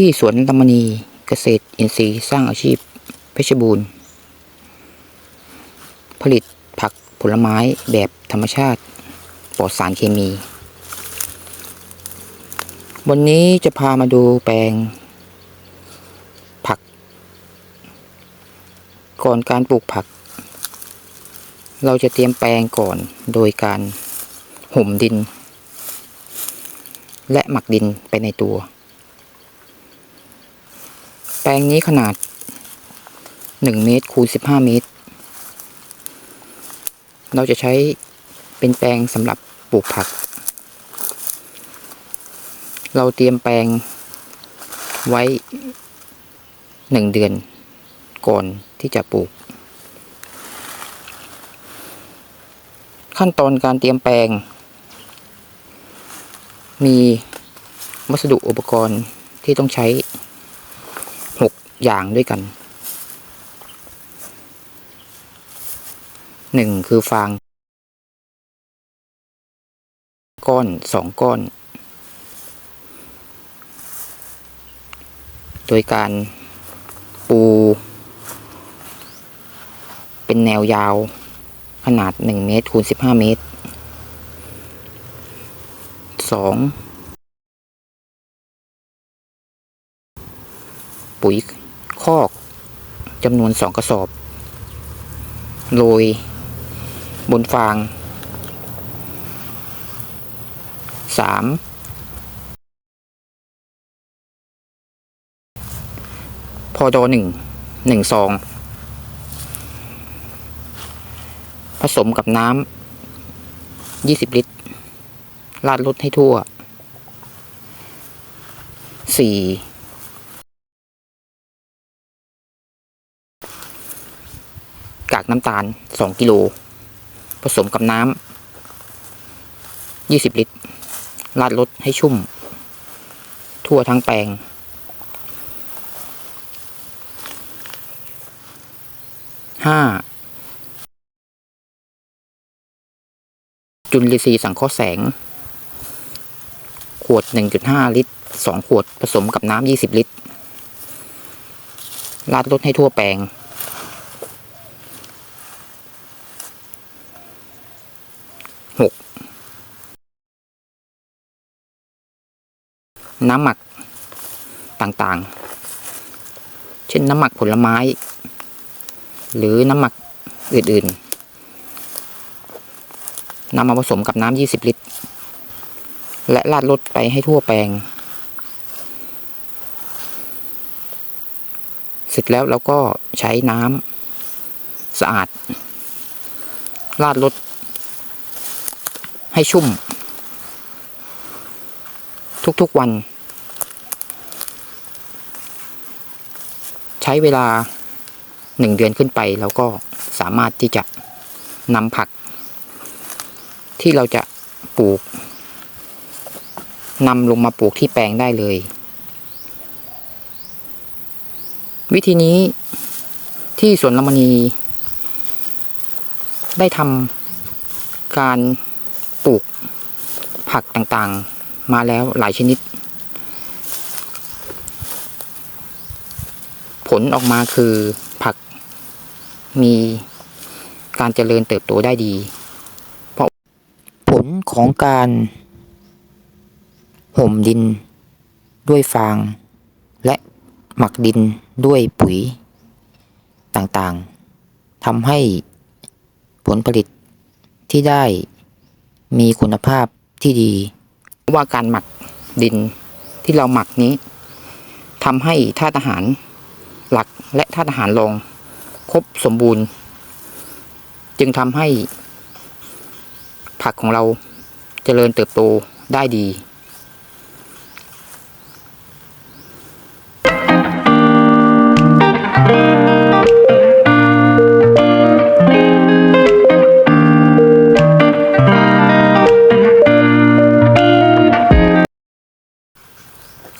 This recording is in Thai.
ที่สวนตมณีเกษตรอินทรีย์สร้างอาชีพเพชรบูรณ์ ผลิตผักผลไม้แบบธรรมชาติปลอดสารเคมี วันนี้จะพามาดูแปลง ผัก ก่อนการปลูกผัก เราจะเตรียมแปลงก่อนโดยการห่มดิน และหมักดินไปในตัว แปลงนี้ขนาด1เมตรคูณ15เมตร เราจะใช้เป็นแปลงสำหรับปลูกผัก เราเตรียมแปลงไว้1เดือนก่อนที่จะปลูก ขั้นตอนการเตรียมแปลง มีวัสดุอุปกรณ์ที่ต้องใช้ อย่างด้วยกันหนึ่งคือฟาง ก้อนสองก้อน โดยการปู เป็นแนวยาว ขนาด1เมตรคูณ15เมตรสองปุ๋ย คอกจำนวนสองกระสอบ โรย บนฟางสามพอดอหนึ่งหนึ่งซอง ผสมกับน้ำยี่สิบลิตร ราดรดให้ทั่วสี่ กากน้ำตาล 2 กิโล ผสมกับน้ำ 20 ลิตร ราดรดให้ชุ่ม ทั่วทั้งแปลง ห้า จุลินทรีย์สังเคราะห์แสง ขวด 1.5 ลิตร 2 ขวดผสมกับน้ำ 20 ลิตร ราดรดให้ทั่วแปลง น้ำหมักต่างๆ เช่นน้ำหมักผลไม้ หรือน้ำหมักอื่นๆนำมาผสมกับน้ำ20 ลิตร และราดรดไปให้ทั่วแปลง เสร็จแล้วเราก็ใช้น้ำสะอาดราดรดให้ชุ่ม ทุกๆวัน ใช้เวลาหนึ่งเดือนขึ้นไปแล้วก็สามารถที่จะนำผัก ที่เราจะปลูกนำลงมาปลูกที่แปลงได้เลย วิธีนี้ที่สวนลมณี ได้ทำการปลูกผักต่างๆ มาแล้วหลายชนิด ผลออกมาคือผักมีการเจริญเติบโตได้ดี เพราะผลของการห่มดินด้วยฟาง และหมักดินด้วยปุ๋ยต่างๆทำให้ผลผลิตที่ได้มีคุณภาพที่ดี ว่าการหมักดินที่เราหมักนี้ทำให้ธาตุอาหารหลักและธาตุอาหารรองครบสมบูรณ์ จึงทำให้ผักของเราเจริญเติบโตได้ดี